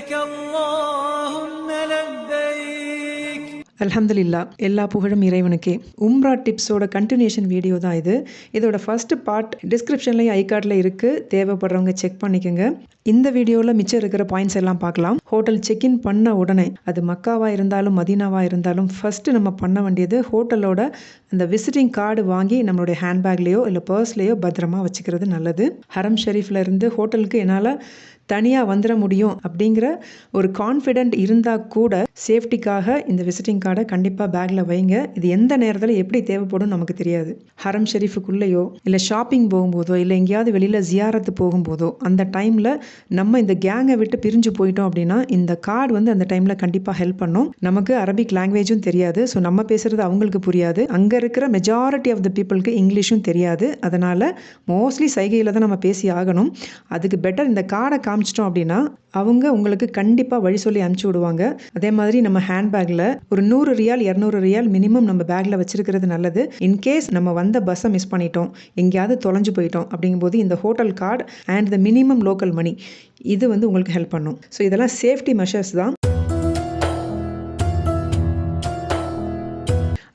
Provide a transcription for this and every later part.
லபைக் அல்லாஹும்ம லபைக் அலமதுல்லா எல்லா புகழும் இறைவனுக்கே. உம்ரா டிப்ஸோட கண்டினியூஷன் வீடியோ தான் இது. இதோட ஃபஸ்ட்டு பார்ட் டிஸ்கிரிப்ஷன்லேயும் ஐ கார்டில் இருக்குது தேவைப்படுறவங்க செக் பண்ணிக்கோங்க. இந்த வீடியோவில் மிச்சம் இருக்கிற பாயிண்ட்ஸ் எல்லாம் பார்க்கலாம். ஹோட்டல் செக்இன் பண்ண உடனே அது மக்காவாக இருந்தாலும் மதீனாவாக இருந்தாலும் ஃபஸ்ட்டு நம்ம பண்ண வேண்டியது ஹோட்டலோட அந்த விசிட்டிங் கார்டு வாங்கி நம்மளுடைய ஹேண்ட்பேக்லேயோ இல்லை பர்ஸ்லேயோ பத்திரமா வச்சுக்கிறது நல்லது. ஹரம் ஷெரீஃப்ல இருந்து ஹோட்டலுக்கு என்னால் தனியாக வந்துட முடியும் அப்படிங்கிற ஒரு கான்ஃபிடென்ட் இருந்தால் கூட சேஃப்டிக்காக இந்த விசிட்டிங் கார்டை கண்டிப்பாக பேக்கில் வைங்க. இது எந்த நேரத்தில் எப்படி தேவைப்படும் நமக்கு தெரியாது. ஹரம் ஷெரீஃபுக்குள்ளேயோ இல்லை ஷாப்பிங் போகும்போதோ இல்லை எங்கேயாவது வெளியில் ஜியாரத்து போகும்போதோ அந்த டைமில் நம்ம இந்த கேங்கை விட்டு பிரிஞ்சு போயிட்டோம் அப்படின்னா இந்த கார்டு வந்து அந்த டைமில் கண்டிப்பாக ஹெல்ப் பண்ணும். நமக்கு அரபிக் லாங்குவேஜும் தெரியாது. ஸோ நம்ம பேசுகிறது அவங்களுக்கு புரியாது. அங்கே இருக்கிற மெஜாரிட்டி ஆஃப் த பீப்புளுக்கு இங்கிலீஷும் தெரியாது. அதனால் மோஸ்ட்லி சைகையில் தான் நம்ம பேசி ஆகணும். அதுக்கு பெட்டர் இந்த கார்டை காமிச்சிட்டோம் அப்படின்னா அவங்க உங்களுக்கு கண்டிப்பாக வழி சொல்லி அனுப்பிச்சி விடுவாங்க. அதே மாதிரி நம்ம ஹேண்ட்பேக்கில் ஒரு நூறு ரியால் இரநூறு ரியால் மினிமம் நம்ம பேக்கில் வச்சிருக்கிறது நல்லது. இன்கேஸ் நம்ம வந்த பஸ்ஸை மிஸ் பண்ணிட்டோம். எங்கேயாவது தொலைஞ்சு போயிட்டோம் அப்படிங்கும்போது இந்த hotel card and the minimum local money இது வந்து உங்களுக்கு ஹெல்ப் பண்ணும். ஸோ இதெல்லாம் சேஃப்டி மெஷர்ஸ் தான்.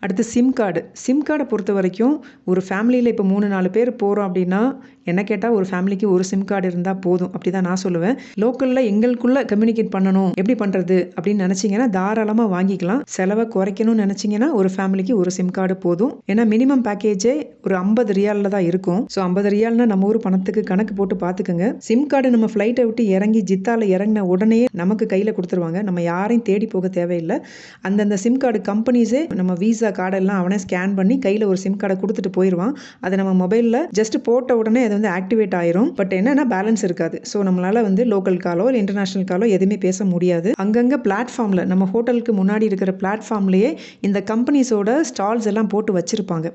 அடுத்து சிம் கார்டு சிம் கார்டை பொறுத்த வரைக்கும் ஒரு ஃபேமிலியில் இப்போ மூணு நாலு பேர் போகிறோம் அப்படின்னா என்ன கேட்டால் ஒரு ஃபேமிலிக்கு ஒரு சிம் கார்டு இருந்தால் போதும். அப்படி தான் நான் சொல்லுவேன். லோக்கலில் எங்களுக்குள்ளே கம்யூனிகேட் பண்ணணும். எப்படி பண்ணுறது அப்படின்னு நினச்சிங்கன்னா தாராளமாக வாங்கிக்கலாம். செலவை குறைக்கணும்னு நினச்சிங்கன்னா ஒரு ஃபேமிலிக்கு ஒரு சிம் கார்டு போதும். ஏன்னா மினிமம் பேக்கேஜே ஒரு ஐம்பது ரியாலில் தான் இருக்கும். ஸோ ஐம்பது ரியால்னா நம்ம ஊர் பணத்துக்கு கணக்கு போட்டு பார்த்துக்குங்க சிம் கார்டு நம்ம ஃப்ளைட்டை விட்டு இறங்கி ஜித்தால இறங்கின உடனே நமக்கு கையில் கொடுத்துருவாங்க. நம்ம யாரையும் தேடி போக தேவையில்லை. அந்தந்த சிம் கார்டு கம்பெனிஸே நம்ம விசா கார்டெல்லாம் அவனே ஸ்கேன் பண்ணி கையில் ஒரு சிம் கார்டை கொடுத்துட்டு போயிடுவான் அதை நம்ம மொபைலில் ஜஸ்ட் போட்ட உடனே அது வந்து ஆக்டிவேட் ஆயிரும். பட் என்னன்னா பேலன்ஸ் இருக்காது. ஸோ நம்மளால் வந்து லோக்கல் காலோ இல்லை இன்டர்நேஷனல் காலோ எதுவுமே பேச முடியாது. அங்கங்கே பிளாட்ஃபார்மில் நம்ம ஹோட்டலுக்கு முன்னாடி இருக்கிற பிளாட்ஃபார்ம்லேயே இந்த கம்பெனிஸோட ஸ்டால்ஸ் எல்லாம் போட்டு வச்சுருப்பாங்க.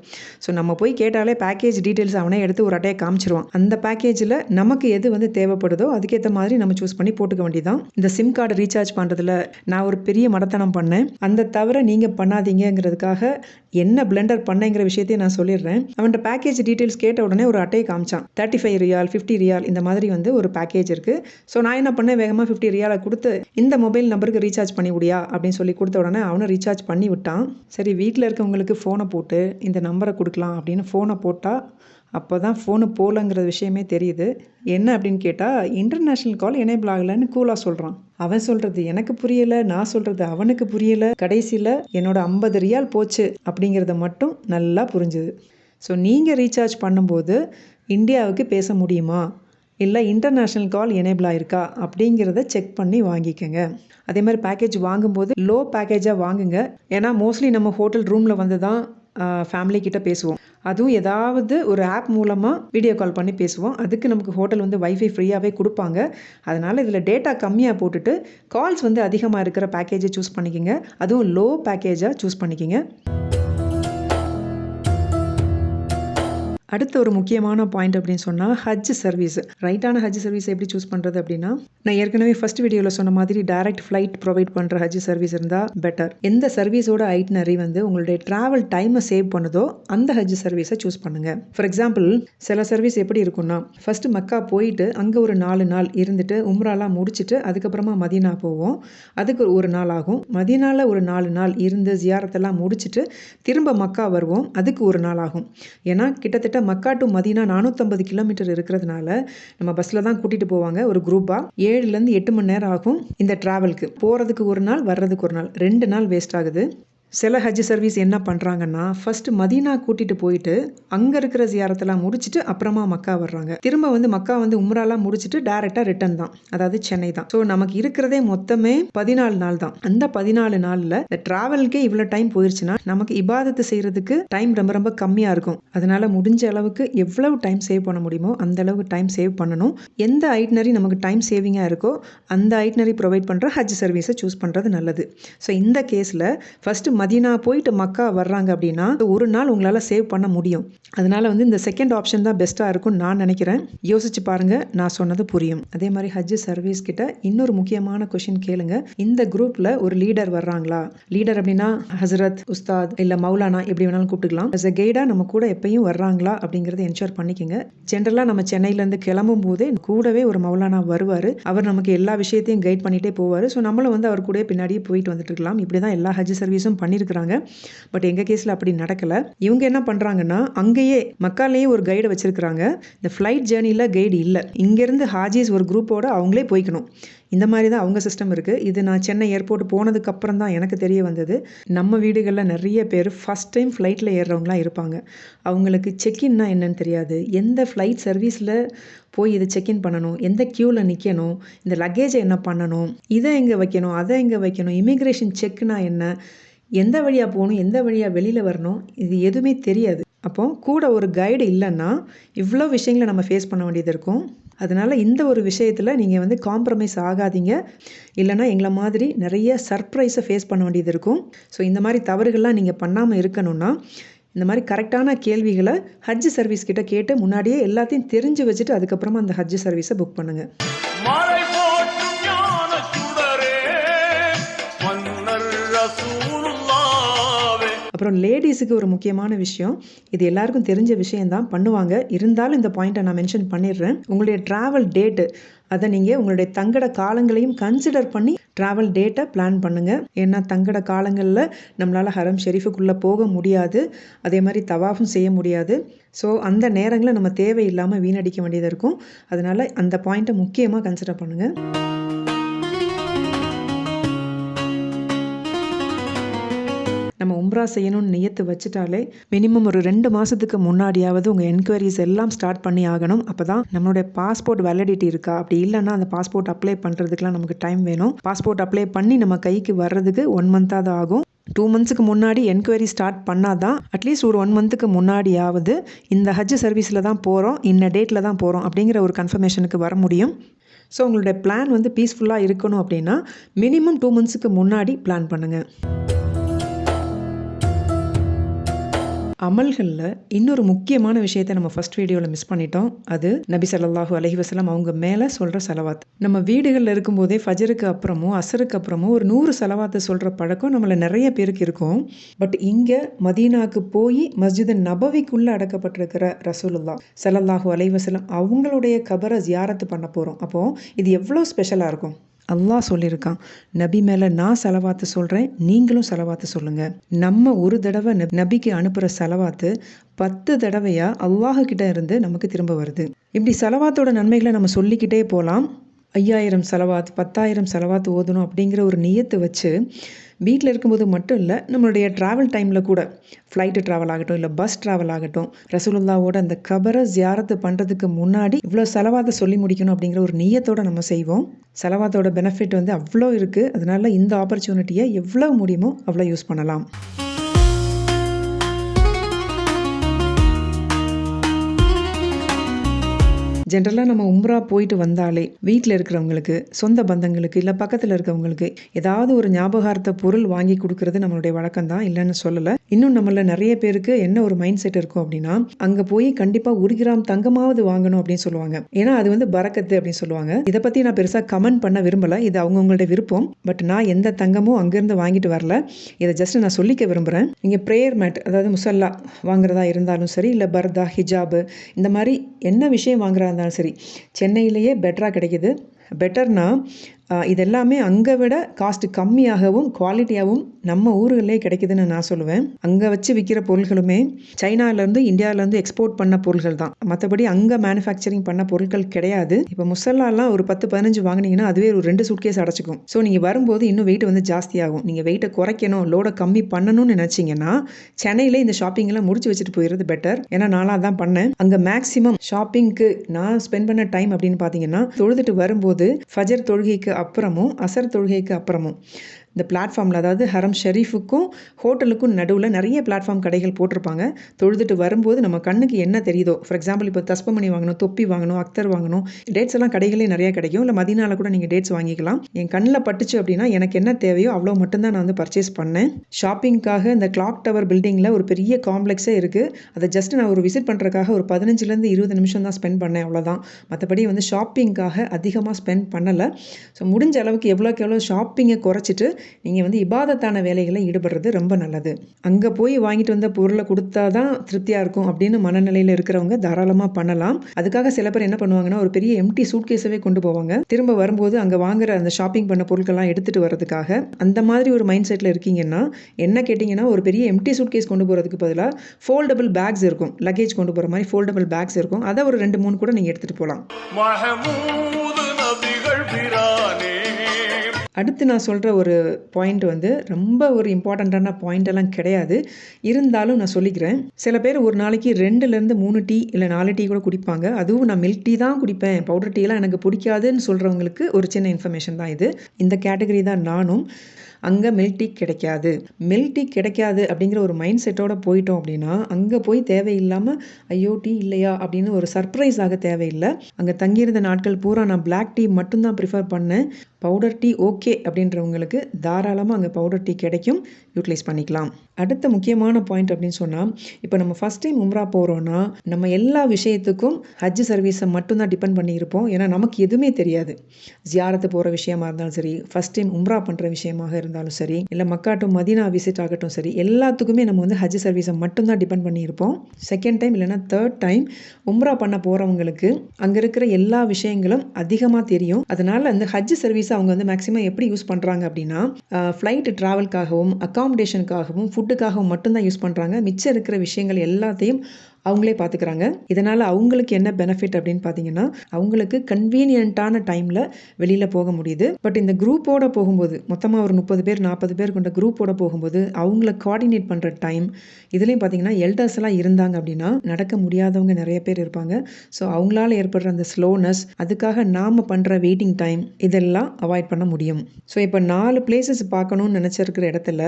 ஸோ நம்ம போய் கேட்டாலே பேக்கேஜ் டீட்டெயில்ஸ் அவனே எடுத்து ஒரு அட்டையை காமிச்சிருவான். அந்த பேக்கேஜில் நமக்கு எது வந்து தேவைப்படுதோ அதுக்கேற்ற மாதிரி நம்ம சூஸ் பண்ணி போட்டுக்க வேண்டியதான் இந்த சிம் கார்டு ரீசார்ஜ் பண்ணுறதுல நான் ஒரு பெரிய மடத்தனம் பண்ணேன். அந்த தவிர நீங்கள் பண்ணாதீங்கிறதுக்காக என்ன பிளெண்டர் பண்ணேங்கிற விஷயத்தையும் நான் சொல்லிடுறேன். அவன்கிட்ட பேக்கேஜ் டீட்டெயில்ஸ் கேட்ட உடனே ஒரு அட்டையை காமிச்சான். Thirty five riyal fifty riyal இந்த மாதிரி வந்து ஒரு பேக்கேஜ் இருக்குது ஸோ நான் என்ன பண்ணேன்? வேகமாக ஃபிஃப்டி ரியாலை கொடுத்து இந்த மொபைல் நம்பருக்கு ரீசார்ஜ் பண்ணி விடியா அப்படின்னு சொல்லி கொடுத்த உடனே அவனை ரீசார்ஜ் பண்ணி விட்டான் சரி வீட்டில் இருக்கவங்களுக்கு ஃபோனை போட்டு இந்த நம்பரை கொடுக்கலாம் அப்படின்னு ஃபோனை போட்டால் அப்போ தான் ஃபோனு போகலங்கிற விஷயமே தெரியுது. என்ன அப்படின்னு கேட்டால் இன்டர்நேஷ்னல் கால் எனேபிள் ஆகலைன்னு கூலாக சொல்கிறான் அவன் சொல்கிறது எனக்கு புரியலை நான் சொல்கிறது அவனுக்கு புரியலை. கடைசியில் என்னோட ஐம்பது ரியால் போச்சு அப்படிங்கிறத மட்டும் நல்லா புரிஞ்சுது. ஸோ நீங்கள் ரீசார்ஜ் பண்ணும்போது இந்தியாவுக்கு பேச முடியுமா? இல்லை இன்டர்நேஷ்னல் கால் எனேபிள் ஆயிருக்கா? அப்படிங்கிறத செக் பண்ணி வாங்கிக்கோங்க. அதே மாதிரி பேக்கேஜ் வாங்கும்போது லோ பேக்கேஜாக வாங்குங்க. ஏன்னா மோஸ்ட்லி நம்ம ஹோட்டல் ரூமில் வந்து தான் ஃபேமிலி கிட்ட பேசுவோம். அதுவும் ஏதாவது ஒரு ஆப் மூலமாக வீடியோ கால் பண்ணி பேசுவோம். அதுக்கு நமக்கு ஹோட்டல் வந்து வைஃபை ஃப்ரீயாகவே கொடுப்பாங்க. அதனால் இதில் டேட்டா கம்மியாக போட்டுட்டு கால்ஸ் வந்து அதிகமாக இருக்கிற பேக்கேஜை சூஸ் பண்ணிக்கோங்க. அதுவும் லோ பேக்கேஜாக சூஸ் பண்ணிக்கோங்க. அடுத்த ஒரு முக்கியமான பாயிண்ட் அப்படின்னு சொன்னால் ஹஜ் சர்வீஸ் ரைட்டான ஹஜ் சர்வீஸ் எப்படி சூஸ் பண்ணுறது அப்படின்னா நான் ஏற்கனவே ஃபர்ஸ்ட் வீடியோவில் சொன்ன மாதிரி டைரக்ட் ஃப்ளைட் ப்ரொவைட் பண்ணுற ஹஜ் சர்வீஸ் இருந்தால் பெட்டர் எந்த சர்வீஸோட ஐட்னரி வந்து உங்களுடைய ட்ராவல் டைமை சேவ் பண்ணுதோ அந்த ஹஜ் சர்வீஸை சூஸ் பண்ணுங்கள் ஃபார் எக்ஸாம்பிள் சில சர்வீஸ் எப்படி இருக்கும்னா ஃபஸ்ட்டு மக்கா போயிட்டு அங்கே ஒரு நாலு நாள் இருந்துட்டு உம்ராலாம் முடிச்சுட்டு அதுக்கப்புறமா மதீனா போவோம். அதுக்கு ஒரு நாள் ஆகும். மதீனாவில் ஒரு நாலு நாள் இருந்து ஜியாரத்தெல்லாம் முடிச்சுட்டு திரும்ப மக்கா வருவோம். அதுக்கு ஒரு நாள் ஆகும். ஏன்னா கிட்டத்தட்ட மக்கா டு மதீனா நானூற்றம்பது கிலோமீட்டர் இருக்கிறதுனால நம்ம பஸ்ஸில் தான் கூட்டிகிட்டு போவாங்க. ஒரு குரூப்பாக ஏழுலேருந்து எட்டு மணி நேரம் ஆகும் இந்த ட்ராவலுக்கு போகிறதுக்கு ஒரு நாள் வர்றதுக்கு ஒரு நாள். ரெண்டு நாள் வேஸ்ட் ஆகுது. சில ஹஜ் சர்வீஸ் என்ன பண்ணுறாங்கன்னா ஃபஸ்ட்டு மதீனா கூட்டிகிட்டு போயிட்டு அங்கே இருக்கிற ஜியாரத்தெல்லாம் முடிச்சுட்டு அப்புறமா மக்கா வர்றாங்க. திரும்ப வந்து மக்கா வந்து உம்ராலாம் முடிச்சுட்டு டேரெக்டாக ரிட்டன் தான். அதாவது சென்னை தான். ஸோ நமக்கு இருக்கிறதே மொத்தமே பதினாலு நாள் தான். அந்த பதினாலு நாளில் இந்த ட்ராவலுக்கே இவ்வளோ டைம் போயிடுச்சுன்னா நமக்கு இபாதத்து செய்கிறதுக்கு டைம் ரொம்ப ரொம்ப கம்மியாக இருக்கும். அதனால் முடிஞ்ச அளவுக்கு எவ்வளவு டைம் சேவ் பண்ண முடியுமோ அந்த அளவுக்கு டைம் சேவ் பண்ணணும். எந்த ஐட்னரி நமக்கு டைம் சேவிங்காக இருக்கோ அந்த ஐட்னரி ப்ரொவைட் பண்ணுற ஹஜ் சர்வீஸை சூஸ் பண்ணுறது நல்லது. ஸோ இந்த கேஸில் ஃபஸ்ட்டு மதீனா போயிட்டு மக்கா வர்றாங்க அப்படின்னா ஒரு நாள் உங்களால் சேவ் பண்ண முடியும். அதனால வந்து இந்த செகண்ட் ஆப்ஷன் தான் பெஸ்ட்டாக இருக்கும்னு நான் நினைக்கிறேன். யோசிச்சு பாருங்க நான் சொன்னது புரியும். அதே மாதிரி ஹஜ் சர்வீஸ் கிட்ட இன்னொரு முக்கியமான கொஷின் கேளுங்க. இந்த குரூப்ல ஒரு லீடர் வர்றாங்களா? லீடர் அப்படின்னா ஹசரத் உஸ்தாத் இல்ல மௌலானா எப்படி வேணாலும் கூப்பிட்டுக்கலாம். As a கைடா நம்ம கூட எப்பயும் வர்றாங்களா அப்படிங்கறத என்ஷோர் பண்ணிக்கோங்க. ஜென்ரலா நம்ம சென்னையில இருந்து கிளம்பும் போதே கூடவே ஒரு மௌலானா வருவாரு. அவர் நமக்கு எல்லா விஷயத்தையும் கைட் பண்ணிட்டே போவாரு. ஸோ நம்மளும் வந்து அவர் கூட பின்னாடியே போயிட்டு வந்துட்டு இருக்கலாம். இப்படி தான் எல்லா ஹஜ் சர்வீஸும் பண்ணி பண்ணியிருக்கிறாங்க பட் எங்கள் கேஸில் அப்படி நடக்கலை. இவங்க என்ன பண்ணுறாங்கன்னா அங்கேயே மக்காலேயே ஒரு கைடை வச்சுருக்கிறாங்க. இந்த ஃப்ளைட் ஜேர்னியில் கைடு இல்லை. இங்கேருந்து ஹாஜிஸ் ஒரு குரூப்போடு அவங்களே போய்க்கணும். இந்த மாதிரி தான் அவங்க சிஸ்டம் இருக்குது இது நான் சென்னை ஏர்போர்ட் போனதுக்கப்புறம் தான் எனக்கு தெரிய வந்தது. நம்ம வீடுகளில் நிறைய பேர் ஃபஸ்ட் டைம் ஃப்ளைட்டில் ஏறுறவங்களாம் இருப்பாங்க. அவங்களுக்கு செக்இன்னா என்னன்னு தெரியாது. எந்த ஃப்ளைட் சர்வீஸில் போய் இதை செக்இன் பண்ணணும்? எந்த க்யூவில் நிற்கணும் இந்த லக்கேஜை என்ன பண்ணணும்? இதை எங்கே வைக்கணும்? அதை எங்கே வைக்கணும்? இமிக்ரேஷன் செக்னா என்ன? எந்த வழியாக போகணும் எந்த வழியாக வெளியில் வரணும் இது எதுவுமே தெரியாது. அப்போ கூட ஒரு கைடு இல்லைன்னா இவ்வளோ விஷயங்களை நம்ம ஃபேஸ் பண்ண வேண்டியது இருக்கும். அதனால் இந்த ஒரு விஷயத்தில் நீங்கள் வந்து காம்ப்ரமைஸ் ஆகாதீங்க. இல்லைன்னா எங்களை மாதிரி நிறைய சர்ப்ரைஸை ஃபேஸ் பண்ண வேண்டியது இருக்கும். ஸோ இந்த மாதிரி தவறுகள்லாம் நீங்கள் பண்ணாமல் இருக்கணும்னா இந்த மாதிரி கரெக்டான கேள்விகளை ஹஜ் சர்வீஸ் கிட்ட கேட்டு முன்னாடியே எல்லாத்தையும் தெரிஞ்சு வச்சுட்டு அதுக்கப்புறமா அந்த ஹஜ் சர்வீஸை புக் பண்ணுங்கள் மறை போட்டு சுடரே மன்னர் அப்புறம் லேடிஸுக்கு ஒரு முக்கியமான விஷயம். இது எல்லாருக்கும் தெரிஞ்ச விஷயம்தான். பண்ணுவாங்க. இருந்தாலும் இந்த பாயிண்ட்டை நான் மென்ஷன் பண்ணிடுறேன். உங்களுடைய ட்ராவல் டேட்டு அதை நீங்கள் உங்களுடைய தங்கட காலங்களையும் கன்சிடர் பண்ணி ட்ராவல் டேட்டை பிளான் பண்ணுங்கள் ஏன்னா தங்கட காலங்களில் நம்மளால் ஹரம் ஷெரீஃபுக்குள்ளே போக முடியாது. அதே மாதிரி தவாஃபும் செய்ய முடியாது. ஸோ அந்த நேரங்களை நம்ம தேவையில்லாமல் வீணடிக்க வேண்டியது இருக்கும். அதனால் அந்த பாயிண்ட்டை முக்கியமாக கன்சிடர் பண்ணுங்கள் நம்ம உம்ரா செய்யணும்னு நியத்து வச்சுட்டாலே மினிமம் ஒரு ரெண்டு மாதத்துக்கு முன்னாடியாவது உங்கள் என்கொயரிஸ் எல்லாம் ஸ்டார்ட் பண்ணி ஆகணும். அப்போ தான் நம்மளுடைய பாஸ்போர்ட் வேலிடிட்டி இருக்கா? அப்படி இல்லைன்னா அந்த பாஸ்போர்ட் அப்ளை பண்ணுறதுக்குலாம் நமக்கு டைம் வேணும். பாஸ்போர்ட் அப்ளை பண்ணி நம்ம கைக்கு வர்றதுக்கு ஒன் மந்த்தாவது ஆகும். டூ மந்த்ஸுக்கு முன்னாடி என்கொயரி ஸ்டார்ட் பண்ணால் தான் அட்லீஸ்ட் ஒரு ஒன் மந்த்துக்கு முன்னாடியாவது இந்த ஹஜ் சர்வீஸில் தான் போகிறோம் இந்த டேட்டில் தான் போகிறோம் அப்படிங்கிற ஒரு கன்ஃபர்மேஷனுக்கு வர முடியும். ஸோ உங்களுடைய பிளான் வந்து பீஸ்ஃபுல்லாக இருக்கணும் அப்படின்னா மினிமம் டூ மந்த்ஸுக்கு முன்னாடி பிளான் பண்ணுங்கள் அமல்களில் இன்னொரு முக்கியமான விஷயத்தை நம்ம ஃபர்ஸ்ட் வீடியோவில் மிஸ் பண்ணிட்டோம். அது நபி சல்லாஹூ அலைஹி அவங்க மேலே சொல்கிற செலவாத். நம்ம வீடுகளில் இருக்கும்போதே ஃபஜருக்கு அப்புறமும் அசருக்கு அப்புறமும் ஒரு நூறு செலவாத்தை சொல்கிற பழக்கம் நம்மளை நிறைய பேருக்கு இருக்கும். பட் இங்கே மதீனாவுக்கு போய் மஸ்ஜித் நபவிக்குள்ளே அடக்கப்பட்டிருக்கிற ரசூலுல்லா சல்லாஹூ அலைவசலம் அவங்களுடைய கபரை ஜியாரத்து பண்ண போகிறோம் அப்போது இது எவ்வளோ ஸ்பெஷலாக இருக்கும்? அல்லாஹ் சொல்லியிருக்கான் நபி மேலே நான் செலவாத்து சொல்கிறேன் நீங்களும் செலவாத்து சொல்லுங்கள் நம்ம ஒரு தடவை நபிக்கு அனுப்புகிற செலவாத்து பத்து தடவையாக அல்லாஹுக்கிட்ட இருந்து நமக்கு திரும்ப வருது. இப்படி செலவாத்தோட நன்மைகளை நம்ம சொல்லிக்கிட்டே போகலாம் ஐயாயிரம் செலவாத் பத்தாயிரம் செலவாத்து ஓதணும் அப்படிங்கிற ஒரு நியத்தை வச்சு வீட்டில் இருக்கும்போது மட்டும் இல்லை நம்மளுடைய ட்ராவல் டைமில் கூட ஃப்ளைட்டு ட்ராவல் ஆகட்டும் இல்லை பஸ் ட்ராவல் ஆகட்டும் ரசூலுல்லாவோட அந்த கபரை ஜியாரத்து பண்ணுறதுக்கு முன்னாடி இவ்வளோ செலவாத்தை சொல்லி முடிக்கணும் அப்படிங்கிற ஒரு நீயத்தோடு நம்ம செய்வோம். செலவாத்தோட பெனிஃபிட் வந்து அவ்வளோ இருக்குது அதனால இந்த ஆப்பர்ச்சுனிட்டியை எவ்வளோ முடியுமோ அவ்வளோ யூஸ் பண்ணலாம். ஜென்ரலாக நம்ம உம்ரா போயிட்டு வந்தாலே வீட்டில் இருக்கிறவங்களுக்கு சொந்த பந்தங்களுக்கு இல்லை பக்கத்தில் இருக்கவங்களுக்கு ஏதாவது ஒரு ஞாபகார்த்த பொருள் வாங்கி கொடுக்கறது நம்மளுடைய வழக்கம் தான் இல்லைன்னு சொல்லலை. இன்னும் நம்மள நிறைய பேருக்கு என்ன ஒரு மைண்ட் செட் இருக்கும் அப்படின்னா அங்கே போய் கண்டிப்பாக ஒரு கிராம் தங்கமாவது வாங்கணும் அப்படின்னு சொல்லுவாங்க. ஏன்னா அது வந்து பறக்கத்து அப்படின்னு சொல்லுவாங்க. இதை பற்றி நான் பெருசாக கமெண்ட் பண்ண விரும்பலை. இது அவங்கவுங்களோட விருப்பம். பட் நான் எந்த தங்கமும் அங்கேருந்து வாங்கிட்டு வரல. இதை ஜஸ்ட் நான் சொல்லிக்க விரும்புகிறேன் நீங்கள் ப்ரேயர் மேட் அதாவது முசல்லா வாங்குறதா இருந்தாலும் சரி இல்லை பர்தா ஹிஜாபு இந்த மாதிரி என்ன விஷயம் வாங்குறதா இருந்தாலும் சரி சென்னையிலேயே பெட்டராக கிடைக்குது. பெட்டர்னா இது எல்லாமே அங்கே விட காஸ்ட் கம்மியாகவும் குவாலிட்டியாகவும் நம்ம ஊர்களே கிடைக்குதுன்னு நான் சொல்லுவேன். அங்கே வச்சு விற்கிற பொருள்களுமே சைனாலேருந்து இந்தியாவிலேருந்து எக்ஸ்போர்ட் பண்ண பொருள்கள் தான். மற்றபடி அங்கே மேனுஃபேக்சரிங் பண்ண பொருட்கள் கிடையாது. இப்போ முசல்லாலாம் ஒரு பத்து பதினஞ்சு வாங்கினீங்கன்னா அதுவே ஒரு ரெண்டு சூட்கேஸ் அடைச்சிக்கும். ஸோ நீங்கள் வரும்போது இன்னும் வெயிட் வந்து ஜாஸ்தியாகும். நீங்கள் வெயிட்டை குறைக்கணும் லோடை கம்மி பண்ணணும்னு நினச்சிங்கன்னா சென்னையிலே இந்த ஷாப்பிங்லாம் முடிச்சு வச்சுட்டு போயிடுறது பெட்டர் ஏன்னா நானாக தான் பண்ணேன். அங்கே மேக்ஸிமம் ஷாப்பிங்க்கு நான் ஸ்பெண்ட் பண்ண டைம் அப்படின்னு பார்த்தீங்கன்னா தொழுதுட்டு வரும்போது ஃபஜர் தொழுகைக்கு அப்புறமும் அசர் தொழுகைக்கு அப்புறமும். இந்த பிளாட்ஃபார்மில் அதாவது ஹரம் ஷெரீஃபுக்கும் ஹோட்டலுக்கும் நடுவில் நிறைய பிளாட்ஃபார்ம் கடைகள் போட்டிருப்பாங்க. தொழுதுட்டு வரும்போது நம்ம கண்ணுக்கு என்ன தெரியுதோ? ஃபார் எக்ஸாம்பிள் இப்போ தஸ்பமணி வாங்கணும் தொப்பி வாங்கணும் அக்தர் வாங்கணும் டேட்ஸ் எல்லாம் கடைகளே நிறைய கிடைக்கும். இல்லை மதினால கூட நீங்கள் டேட்ஸ் வாங்கிக்கலாம். என் கண்ணில் பட்டுச்சு அப்படின்னா எனக்கு என்ன தேவையோ அவ்வளோ மட்டும்தான் நான் வந்து பர்ச்சேஸ் பண்ணேன். ஷாப்பிங்க்காக இந்த கிளாக் டவர் பில்டிங்கில் ஒரு பெரிய காம்ப்ளெக்ஸே இருக்குது அதை ஜஸ்ட் நான் ஒரு விசிட் பண்ணுறதுக்காக ஒரு பதினஞ்சுலேருந்து இருபது நிமிஷம் தான் ஸ்பெண்ட் பண்ணேன் அவ்வளோதான் மற்றபடி வந்து ஷாப்பிங்க்காக அதிகமாக ஸ்பெண்ட் பண்ணலை. ஸோ முடிஞ்ச அளவுக்கு எவ்வளோக்கு எவ்வளோ ஷாப்பிங்கை குறைச்சிட்டு நீங்கள் வந்து இபாதத்தான வேலைகளை ஈடுபடுறது ரொம்ப நல்லது. அங்கே போய் வாங்கிட்டு வந்த பொருளை கொடுத்தா தான் திருப்தியாக இருக்கும் அப்படின்னு மனநிலையில் இருக்கிறவங்க தாராளமாக பண்ணலாம். அதுக்காக சில பேர் என்ன பண்ணுவாங்கன்னா ஒரு பெரிய எம்டி சூட்கேஸவே கொண்டு போவாங்க. திரும்ப வரும்போது அங்கே வாங்குற அந்த ஷாப்பிங் பண்ண பொருட்கள்லாம் எடுத்துகிட்டு வர்றதுக்காக அந்த மாதிரி ஒரு மைண்ட் செட்டில் இருக்கீங்கன்னா என்ன கேட்டிங்கன்னா ஒரு பெரிய எம்டி சூட்கேஸ் கொண்டு போகிறதுக்கு பதிலாக ஃபோல்டபுள் பேக்ஸ் இருக்கும். லக்கேஜ் கொண்டு போகிற மாதிரி ஃபோல்டபுள் பேக்ஸ் இருக்கும். அதை ஒரு ரெண்டு மூணு கூட நீங்கள் எடுத்துகிட்டு போகலாம் அடுத்து நான் சொல்கிற ஒரு பாயிண்ட் வந்து ரொம்ப ஒரு இம்பார்ட்டண்ட்டான பாயிண்ட்டெல்லாம் கிடையாது. இருந்தாலும் நான் சொல்லிக்கிறேன். சில பேர் ஒரு நாளைக்கு ரெண்டுலேருந்து மூணு டீ இல்லை நாலு டீ கூட குடிப்பாங்க. அதுவும் நான் மில்க் டீ தான் குடிப்பேன். பவுடர் டீலாம் எனக்கு பிடிக்காதுன்னு சொல்கிறவங்களுக்கு ஒரு சின்ன இன்ஃபர்மேஷன் தான் இது. இந்த கேட்டகரி தான் நானும். அங்கே மில்க் டீ கிடைக்காது. மில்க் டீ கிடைக்காது அப்படிங்கிற ஒரு மைண்ட் செட்டோட போயிட்டோம் அப்படின்னா அங்கே போய் தேவையில்லாமல் ஐயோ டீ இல்லையா? அப்படின்னு ஒரு சர்ப்ரைஸ் ஆக தேவையில்லை. அங்கே தங்கியிருந்த நாட்கள் பூரா நான் பிளாக் டீ மட்டும்தான் ப்ரிஃபர் பண்ணேன். பவுடர் டீ ஓகே அப்படின்றவங்களுக்கு தாராளமாக அங்கே பவுடர் டீ கிடைக்கும். யூட்டிலைஸ் பண்ணிக்கலாம். அடுத்த முக்கியமான பாயிண்ட் அப்படின்னு சொன்னால் இப்போ நம்ம ஃபஸ்ட் டைம் உம்ரா போகிறோன்னா நம்ம எல்லா விஷயத்துக்கும் ஹஜ் சர்வீஸை மட்டும்தான் டிபெண்ட் பண்ணியிருப்போம். ஏன்னா நமக்கு எதுவுமே தெரியாது. ஜியாரத்து போகிற விஷயமா இருந்தாலும் சரி ஃபஸ்ட் டைம் உம்ரா பண்ணுற விஷயமாக இருந்தாலும் சரி இல்லை மக்காட்டும் மதினா மதீனா விசிட் ஆகட்டும் சரி எல்லாத்துக்குமே நம்ம வந்து ஹஜ் சர்வீஸை மட்டும்தான் டிபெண்ட் பண்ணியிருப்போம். செகண்ட் டைம் இல்லைன்னா தேர்ட் டைம் உம்ரா பண்ண போகிறவங்களுக்கு அங்கே இருக்கிற எல்லா விஷயங்களும் அதிகமாக தெரியும். அதனால் அந்த ஹஜ் சர்வீஸை அவங்க வந்து மேக்ஸிமம் எப்படி யூஸ் பண்ணுறாங்க அப்படின்னா ஃப்ளைட் ட்ராவல்காகவும் அக்காமடேஷனுக்காகவும் ஃபுட்டுக்காகவும் மட்டும்தான் யூஸ் பண்ணுறாங்க மிச்சம் இருக்கிற விஷயங்கள் எல்லாத்தையும் அவங்களே பார்த்துக்கிறாங்க இதனால் அவங்களுக்கு என்ன பெனிஃபிட் அப்படின்னு பார்த்தீங்கன்னா அவங்களுக்கு கன்வீனியண்ட்டான டைமில் வெளியில் போக முடியுது. பட் இந்த குரூப்போட போகும்போது மொத்தமாக ஒரு முப்பது பேர் நாற்பது பேர் கொண்ட குரூப்போட போகும்போது அவங்கள கோஆர்டினேட் பண்ணுற டைம் இதுலேயும் பார்த்தீங்கன்னா எல்டர்ஸ் எல்லாம் இருந்தாங்க அப்படின்னா நடக்க முடியாதவங்க நிறைய பேர் இருப்பாங்க. ஸோ அவங்களால ஏற்படுற அந்த ஸ்லோனஸ் அதுக்காக நாம் பண்ணுற வெயிட்டிங் டைம் இதெல்லாம் அவாய்ட் பண்ண முடியும். ஸோ இப்போ நாலு பிளேசஸ் பார்க்கணும்னு நினச்சிருக்கிற இடத்துல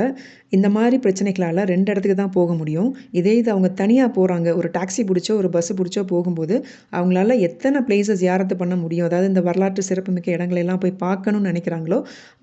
இந்த மாதிரி பிரச்சனைகளால் ரெண்டு இடத்துக்கு தான் போக முடியும். இதே இது அவங்க தனியாக போகிறாங்க ஒரு டாக்ஸி பிடிச்சோ ஒரு பஸ் பிடிச்சோ போகும்போது அவங்களால எத்தனை பிளேசஸ் யாரத்தை பண்ண முடியும்? அதாவது இந்த வரலாற்று சிறப்புமிக்க இடங்களெல்லாம் போய் பார்க்கணும்னு நினைக்கிறாங்களோ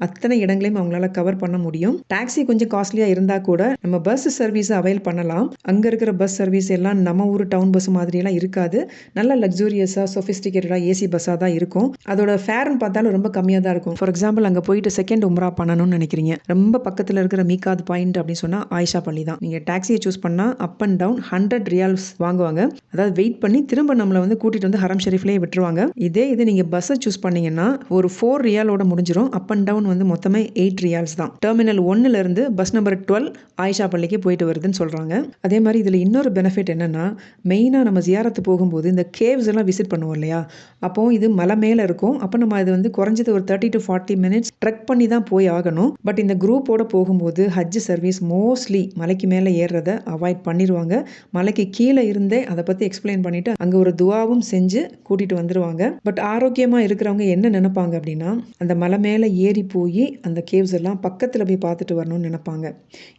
அத்தனை இடங்களையும் அவங்களால கவர் பண்ண முடியும். டாக்ஸி கொஞ்சம் காஸ்ட்லியாக இருந்தால் கூட நம்ம பஸ் சர்வீஸை அவைல் பண்ணலாம். அங்கே இருக்கிற பஸ் சர்வீஸ் எல்லாம் நம்ம ஊர் டவுன் பஸ் மாதிரியெல்லாம் இருக்காது. நல்ல லக்ஸூரியஸாக சொஃபிஸ்டிகேட்டடாக ஏசி பஸ்ஸாக தான் இருக்கும். அதோட ஃபேர்னு பார்த்தாலும் ரொம்ப கம்மியாக தான் இருக்கும். ஃபார் எக்ஸாம்பிள் அங்கே போயிட்டு செகண்ட் உம்ரா பண்ணணும்னு நினைக்கிறீங்க. ரொம்ப பக்கத்தில் இருக்கிற மீகாத் பாயிண்ட் அப்படின்னு சொன்னால் ஆயிஷா பள்ளி தான். நீங்கள் டாக்ஸியை சூஸ் பண்ணால் up and down hundred riyals வாங்குவாங்க. அதாவது வெயிட் பண்ணி திரும்ப நம்மளை வந்து கூட்டிகிட்டு வந்து ஹரம் ஷெரீஃப்லேயே விட்டுருவாங்க. இதே இது நீங்கள் பஸ்ஸை சூஸ் பண்ணீங்கன்னா ஒரு ஃபோர் ரியாலோட முடிஞ்சிடும் அப் அண்ட் டவுன் வந்து மொத்தமே எயிட் ரியால்ஸ் தான். டெர்மினல் ஒன்னுலேருந்து பஸ் நம்பர் டுவெல் ஆயிஷா பள்ளிக்கு போயிட்டு வருதுன்னு சொல்கிறாங்க அதே மாதிரி இதில் இன்னொரு பெனிஃபிட் என்னென்னா மெயினாக நம்ம ஜியாரத்து போகும்போது இந்த கேவ்ஸ் எல்லாம் விசிட் பண்ணுவோம் இல்லையா? அப்போ இது மலை மேலே இருக்கும். அப்போ நம்ம அது வந்து குறைஞ்சது ஒரு thirty to forty minutes trek பண்ணி தான் போய் ஆகணும். பட் இந்த குரூப்போட போகும்போது ஹஜ் சர்வீஸ் மோஸ்ட்லி மலைக்கு மேலே ஏறுறதை அவாய்ட் பண்ணிடுவாங்க மலைக்கு கீழே இருந்தே அதை பற்றி எக்ஸ்பிளைன் பண்ணிவிட்டு அங்கே ஒரு துவாவும் செஞ்சு கூட்டிகிட்டு வந்துடுவாங்க பட் ஆரோக்கியமாக இருக்கிறவங்க என்ன நினைப்பாங்க அப்படின்னா அந்த மலை மேலே ஏறி போய் அந்த கேவ்ஸ் எல்லாம் பக்கத்தில் போய் பார்த்துட்டு வரணும்னு நினைப்பாங்க.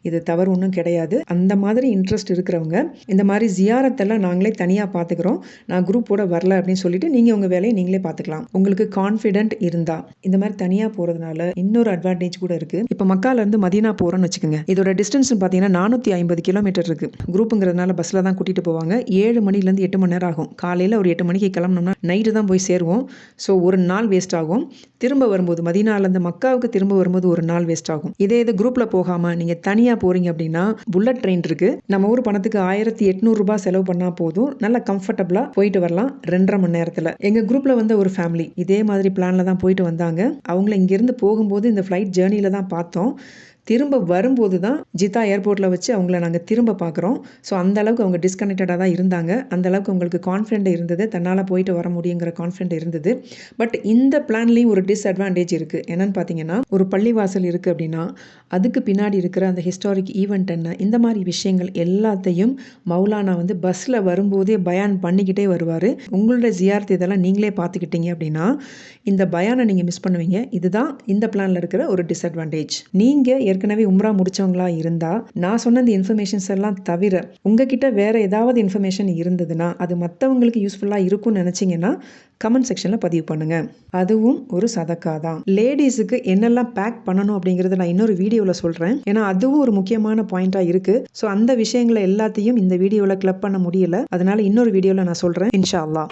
இது தவறு ஒன்றும் கிடையாது. அந்த மாதிரி இன்ட்ரெஸ்ட் இருக்கிறவங்க இந்த மாதிரி ஜியாரத்தெல்லாம் நாங்களே தனியாக பார்த்துக்கிறோம். நான் குரூப்போட வரல அப்படின்னு சொல்லிட்டு நீங்கள் உங்கள் வேலையை நீங்களே பார்த்துக்கலாம். உங்களுக்கு கான்ஃபிடென்ட் இருந்தால் இந்த மாதிரி தனியாக போகிறதுனால இன்னொரு அட்வான்டேஜ் கூட இருக்குது இப்போ மக்காலேருந்து மதினா போகிறோன்னு வச்சுக்கோங்க. இதோட டிஸ்டன்ஸ் பார்த்தீங்கன்னா நானூற்றி ஐம்பது கிலோமீட்டர் இருக்குது குரூப்புங்கிறதுனால பஸ்ஸில் தான் கூட்டிகிட்டு போவாங்க. ஏழு மணிலேருந்து எட்டு மணி நேரம் ஆகும். காலையில் ஒரு எட்டு மணிக்கு கிளம்புனோம்னா நைட்டு தான் போய் சேருவோம். ஸோ ஒரு நாள் வேஸ்ட் ஆகும். திரும்ப வரும்போது மதினாலேருந்து மக்காவுக்கு திரும்ப வரும்போது ஒரு நாள் வேஸ்ட் ஆகும். இதே இது குரூப்பில் போகாமல் நீங்கள் தனியாக போகிறீங்க அப்படின்னா புல்லட் ட்ரெயின் இருக்குது நம்ம ஊர் பணத்துக்கு ஆயிரத்தி எட்நூறுபா செலவு பண்ணால் போதும். நல்லா கம்ஃபர்டபுளாக போயிட்டு வரலாம் ரெண்டரை மணி நேரத்தில். எங்கள் குரூப்பில் வந்த ஒரு ஃபேமிலி இதே மாதிரி பிளானில் தான் போயிட்டு வந்தாங்க. அவங்கள இங்கேருந்து போகும்போது இந்த ஃப்ளைட் ஜேர்னியில் தான் பார்த்தோம். திரும்ப வரும்போது தான் ஜித்தா ஏர்போர்ட்டில் வச்சு அவங்கள நாங்கள் திரும்ப பார்க்குறோம் ஸோ அந்த அளவுக்கு அவங்க டிஸ்கனெக்டடாக தான் இருந்தாங்க. அந்த அளவுக்கு அவங்களுக்கு கான்ஃபிடென்ட் இருந்தது. தன்னால் போயிட்டு வர முடியுங்கிற கான்ஃபிடென்ட் இருந்தது. பட் இந்த பிளான்லேயும் ஒரு டிஸ்அட்வான்டேஜ் இருக்குது என்னன்னு பார்த்தீங்கன்னா ஒரு பள்ளிவாசல் இருக்குது அப்படின்னா அதுக்கு பின்னாடி இருக்கிற அந்த ஹிஸ்டாரிக் ஈவெண்ட் என்ன இந்த மாதிரி விஷயங்கள் எல்லாத்தையும் மௌலானா வந்து பஸ்ஸில் வரும்போதே பயான் பண்ணிக்கிட்டே வருவார். உங்களோட ஜியார்த் இதெல்லாம் நீங்களே பார்த்துக்கிட்டீங்க அப்படின்னா இந்த பயானை நீங்கள் மிஸ் பண்ணுவீங்க. இதுதான் இந்த பிளானில் இருக்கிற ஒரு டிஸ்அட்வான்டேஜ் நீங்கள் ஏற்கனவே உம்ரா முடிச்சவங்களா இருந்தால் நான் சொன்ன இந்த இன்ஃபர்மேஷன்ஸ் எல்லாம் தவிர உங்ககிட்ட வேற ஏதாவது இன்ஃபர்மேஷன் இருந்ததுன்னா அது மற்றவங்களுக்கு யூஸ்ஃபுல்லாக இருக்கும்னு நினச்சிங்கன்னா கமெண்ட் செக்ஷனில் பதிவு பண்ணுங்கள் அதுவும் ஒரு சதக்கா தான். லேடிஸுக்கு என்னெல்லாம் பேக் பண்ணணும் அப்படிங்கிறத நான் இன்னொரு வீடியோவில் சொல்கிறேன் ஏன்னா அதுவும் ஒரு முக்கியமான பாயிண்ட்டாக இருக்கு. ஸோ அந்த விஷயங்களை எல்லாத்தையும் இந்த வீடியோவில் கிளப் பண்ண முடியல. அதனால இன்னொரு வீடியோவில் நான் சொல்கிறேன் இன்ஷா அல்லா